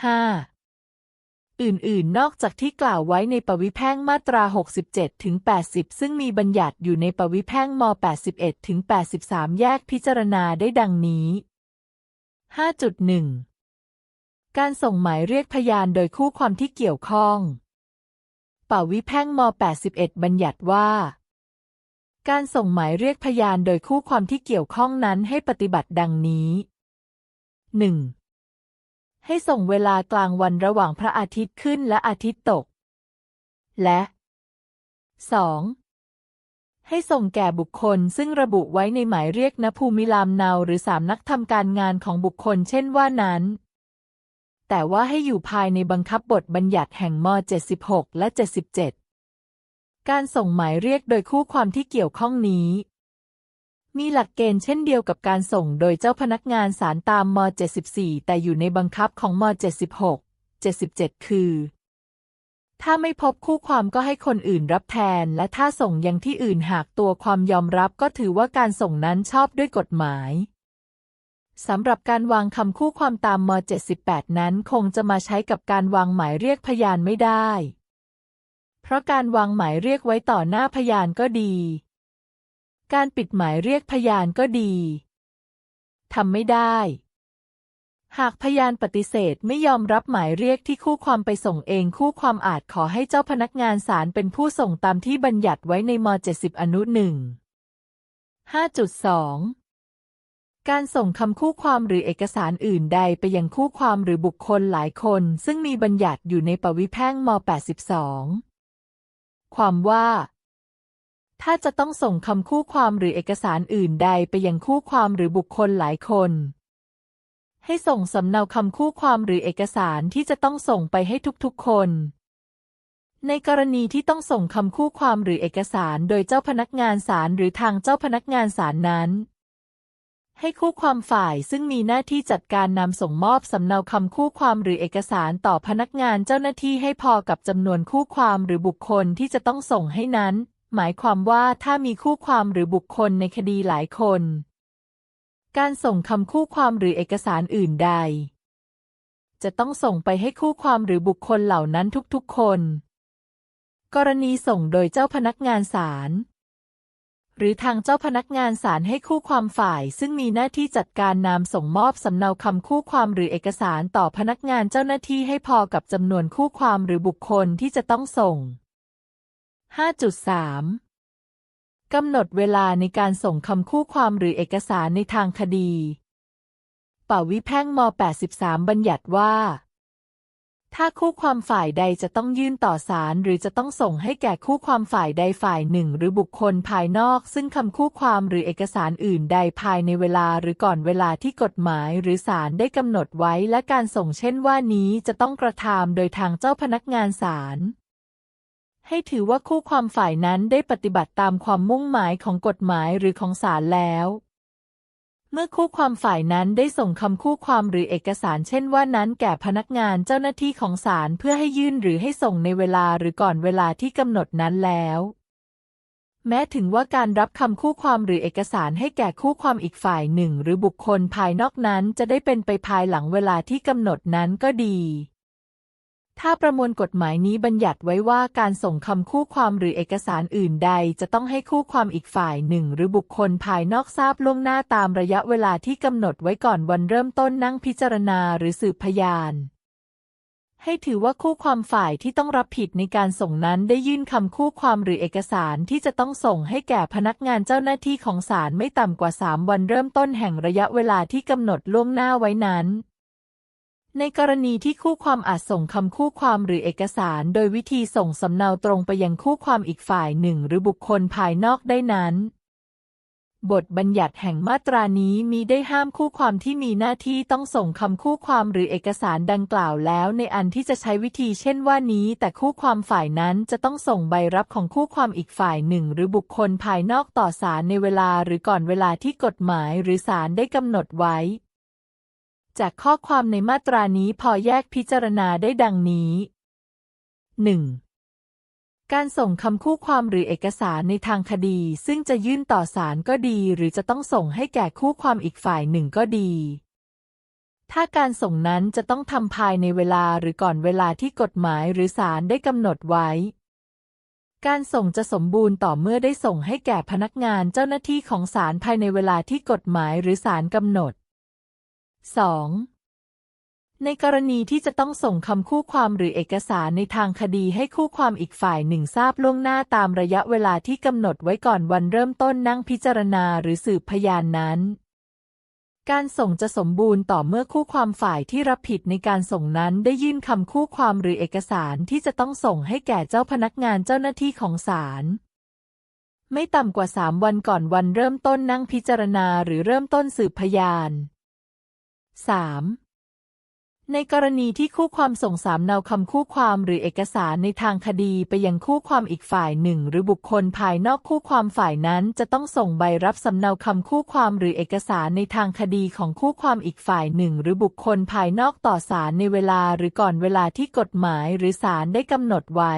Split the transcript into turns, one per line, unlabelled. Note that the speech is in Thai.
5. อื่นๆ นอกจากที่กล่าวไว้ในปวิแพ่งมาตรา 67 ถึง 80 ซึ่งมีบัญญัติอยู่ในปวิแพ่งม 81 ถึง 83 แยกพิจารณาได้ดังนี้ 5.1 การส่งหมายเรียกพยานโดยคู่ความที่เกี่ยวข้องปวิแพ่งม 81 บัญญัติว่า การส่งหมายเรียกพยานโดยคู่ความที่เกี่ยวข้องนั้นให้ปฏิบัติดังนี้ 1. ให้ส่งเวลากลางวันระหว่างพระอาทิตย์ขึ้นและอาทิตย์ตก และ 2. ให้ส่งแก่บุคคลซึ่งระบุไว้ในหมายเรียกณภูมิลามเนาหรือสามนักทำการงานของบุคคลเช่นว่านั้น แต่ว่าให้อยู่ภายในบังคับบทบัญญัติแห่งม 76 และ 77 การส่งหมายเรียกโดยคู่ความที่เกี่ยวข้องนี้ มีหลักเกณฑ์เช่นเดียวกับการส่งโดยเจ้าพนักงานศาลตามม 74 แต่อยู่ในบังคับของม 76 77 คือ ถ้าไม่พบคู่ความก็ให้คนอื่นรับแทน และถ้าส่งยังที่อื่นหากตัวความยอมรับก็ถือว่าการส่งนั้นชอบด้วยกฎหมายสำหรับการวางคำคู่ความตามม 78 นั้นคงจะมาใช้กับการวางหมายเรียกพยานไม่ได้ เพราะการวางหมายเรียกไว้ต่อหน้าพยานก็ดี การปิดหมายเรียกพยานก็ดีทำไม่ได้ หากพยานปฏิเสธไม่ยอมรับหมายเรียกที่คู่ความไปส่งเองคู่ความอาจขอให้เจ้าพนักงานศาลเป็นผู้ส่งตามที่บัญญัติไว้ในม 70 อนุหนึ่ง5.2 การส่งคำคู่ความหรือเอกสารอื่นใดไปยังคู่ความหรือบุคคลหลายคน ซึ่งมีบัญญัติอยู่ในปวิแพ่งม 82 ความว่า ถ้าจะต้องส่งคำคู่ความหรือเอกสารอื่นใดไปยังคู่ความหรือบุคคลหลายคน ให้ส่งสำเนาคำคู่ความหรือเอกสารที่จะต้องส่งไปให้ทุกๆคน ในกรณีที่ต้องส่งคำคู่ความหรือเอกสารโดยเจ้าพนักงานศาลหรือทางเจ้าพนักงานศาลนั้น ให้คู่ความฝ่ายซึ่งมีหน้าที่จัดการนำส่งมอบสำเนาคำคู่ความหรือเอกสารต่อพนักงานเจ้าหน้าที่ให้พอกับจำนวนคู่ความหรือบุคคลที่จะต้องส่งให้นั้น หมายความว่าถ้ามีคู่ความหรือบุคคลในคดีหลายคน การส่งคำคู่ความหรือเอกสารอื่นใด จะต้องส่งไปให้คู่ความหรือบุคคลเหล่านั้นทุกๆคน กรณีส่งโดยเจ้าพนักงานศาลหรือทางเจ้าพนักงานศาลให้คู่ความฝ่าย ซึ่งมีหน้าที่จัดการนำส่งมอบสำเนาคำคู่ความหรือเอกสารต่อพนักงานเจ้าหน้าที่ให้พอกับจำนวนคู่ความหรือบุคคลที่จะต้องส่ง 5.3 กำหนดเวลาในการส่งคำคู่ความหรือเอกสารในทางคดีป่าวิแพ่งม 83 บัญญัติว่า ถ้าคู่ความฝ่ายใดจะต้องยื่นต่อศาลหรือจะต้องส่งให้แก่คู่ความฝ่ายใดฝ่ายหนึ่ง หรือบุคคลภายนอก ซึ่งคำคู่ความหรือเอกสารอื่นใดภายในเวลาหรือก่อนเวลาที่กฎหมายหรือศาลได้กำหนดไว้และการส่งเช่นว่านี้จะต้องกระทำโดยทางเจ้าพนักงานศาล ให้ถือว่าคู่ความฝ่ายนั้นได้ปฏิบัติตามความมุ่งหมายของกฎหมายหรือของศาลแล้ว เมื่อคู่ความฝ่ายนั้นได้ส่งคำคู่ความหรือเอกสารเช่นว่านั้นแก่พนักงานเจ้าหน้าที่ของศาลเพื่อให้ยื่นหรือให้ส่งในเวลาหรือก่อนเวลาที่กำหนดนั้นแล้วแม้ถึงว่าการรับคำคู่ความหรือเอกสารให้แก่คู่ความอีกฝ่ายหนึ่ง หรือบุคคลภายนอกนั้นจะได้เป็นไปภายหลังเวลาที่กำหนดนั้นก็ดี ถ้าประมวลกฎหมายนี้บัญญัติไว้ว่าการส่งคำคู่ความหรือเอกสารอื่นใด จะต้องให้คู่ความอีกฝ่ายหนึ่ง หรือบุคคลภายนอกทราบล่วงหน้าตามระยะเวลาที่กำหนดไว้ก่อนวันเริ่มต้นนั่งพิจารณาหรือสืบพยาน ให้ถือว่าคู่ความฝ่ายที่ต้องรับผิดในการส่งนั้นได้ยื่นคำคู่ความหรือเอกสารที่จะต้องส่งให้แก่พนักงานเจ้าหน้าที่ของศาลไม่ต่ำกว่า 3 วันเริ่มต้นแห่งระยะเวลาที่กำหนดล่วงหน้าไว้นั้น ในกรณีที่คู่ความอาจส่งคำคู่ความหรือเอกสารโดยวิธีส่งสำเนาตรงไปยังคู่ความอีกฝ่ายหนึ่งหรือบุคคลภายนอกได้นั้น บทบัญญัติแห่งมาตรานี้มีได้ห้ามคู่ความที่มีหน้าที่ต้องส่งคำคู่ความหรือเอกสารดังกล่าวแล้ว ในอันที่จะใช้วิธีเช่นว่านี้ แต่คู่ความฝ่ายนั้นจะต้องส่งใบรับของคู่ความอีกฝ่ายหนึ่ง หรือบุคคลภายนอกต่อศาลในเวลาหรือก่อนเวลาที่กฎหมายหรือศาลได้กำหนดไว้ จากข้อความในมาตรานี้พอแยกพิจารณาได้ดังนี้ 1. การส่งคำคู่ความหรือเอกสารในทางคดี ซึ่งจะยื่นต่อศาลก็ดี หรือจะต้องส่งให้แก่คู่ความอีกฝ่ายหนึ่งก็ดี ถ้าการส่งนั้นจะต้องทำภายในเวลาหรือก่อนเวลาที่กฎหมายหรือศาลได้กำหนดไว้การส่งจะสมบูรณ์ต่อเมื่อได้ส่งให้แก่พนักงานเจ้าหน้าที่ของศาลภายในเวลาที่กฎหมายหรือศาลกำหนด 2. ในกรณีที่จะต้องส่งคำคู่ความหรือเอกสารในทางคดีให้คู่ความอีกฝ่ายหนึ่งทราบล่วงหน้าตามระยะเวลาที่กำหนดไว้ก่อนวันเริ่มต้นนั่งพิจารณาหรือสืบพยานนั้นการส่งจะสมบูรณ์ต่อเมื่อคู่ความฝ่ายที่รับผิดในการส่งนั้นได้ยื่นคำคู่ความหรือเอกสารที่จะต้องส่งให้แก่เจ้าพนักงานเจ้าหน้าที่ของศาลไม่ต่ำกว่าสามวันก่อนวันเริ่มต้นนั่งพิจารณาหรือเริ่มต้นสืบพยาน 3. ในกรณีที่คู่ความส่งสามเนาคำคู่ความหรือเอกสารในทางคดีไปยังคู่ความอีกฝ่ายหนึ่ง หรือบุคคลภายนอกคู่ความฝ่ายนั้น จะต้องส่งใบรับสำเนาคำคู่ความหรือเอกสารในทางคดีของคู่ความอีกฝ่ายหนึ่ง หรือบุคคลภายนอกต่อศาลในเวลาหรือก่อนเวลาที่กฎหมายหรือศาลได้กำหนดไว้